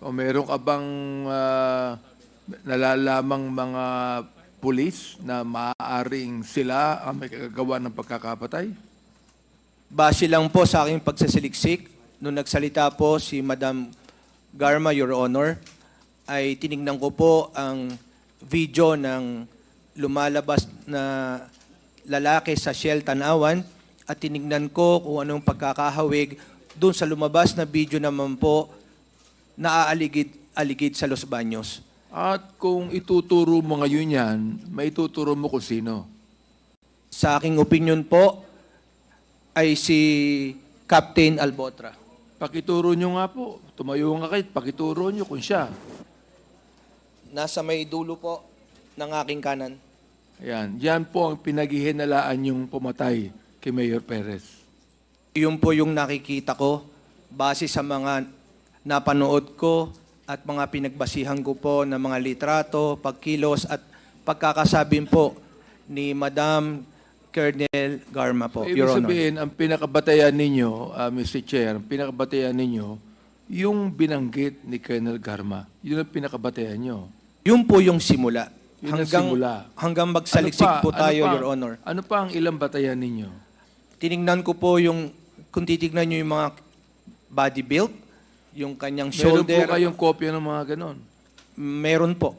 O meron ka bang ah, nalalamang mga pulis na maaaring sila ang may kagagawa ng pagkakapatay? Base lang po sa aking pagsasaliksik, nung nagsalita po si Madam Garma, Your Honor, ay tinignan ko po ang video ng lumalabas na lalaki sa Shell Tanawan at tinignan ko kung anong pagkakahawig doon sa lumabas na video naman po naaaligid-aligid sa Los Baños. At kung ituturo mo ngayon yan, may ituturo mo kung sino. Sa aking opinion po ay si Captain Albotra. Pakituro nyo nga po. Tumayo nga kayo, pakituro nyo kung siya. Nasa may dulo po ng aking kanan. Ayan, yan po ang pinaghihinalaan yung pumatay kay Mayor Perez. Yun po yung nakikita ko base sa mga napanood ko at mga pinagbasihan ko po ng mga litrato, pagkilos at pagkakasabing po ni Madam Colonel Garma po, Ibig Your Honor. sabihin, ang pinakabatayan ninyo, ah, Mr. Chair, ang pinakabatayan ninyo, yung binanggit ni Colonel Garma. Yun ang pinakabatayan nyo. Yun po yung simula. Yun ang hanggang, simula. hanggang magsaliksik Ano pa? po Ano tayo, pa? Your Honor. Ano pa ang ilang batayan ninyo? Tinignan ko po yung, kung titignan nyo yung mga body build, yung kanyang Meron shoulder, po kayong kopya ng mga ganon. meron po.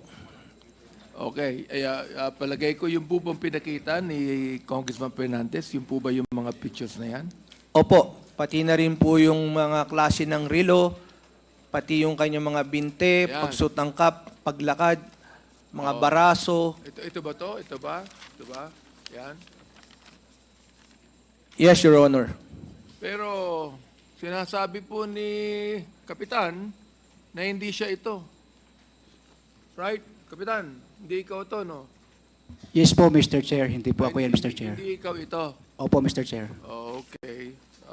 Okay, ay, ah, ah, palagay ko yung po bang pinakita ni Congressman Fernandez, yung po ba yung mga pictures na yan? Opo, pati na rin po yung mga klase ng relo, pati yung kanyang mga binte, Yan. pagsuot ng cap, paglakad, mga Oo. baraso. Ito, ito ba to? Ito ba? Ito ba? Yan. Yes, Your Honor. Pero sinasabi po ni Kapitan na hindi siya ito. Right? Kapitan, hindi ikaw to, no? Yes po, Mr. Chair. Hindi po ako yan, Mr. Chair. Hindi ikaw ito. Opo, Mr. Chair. Okay.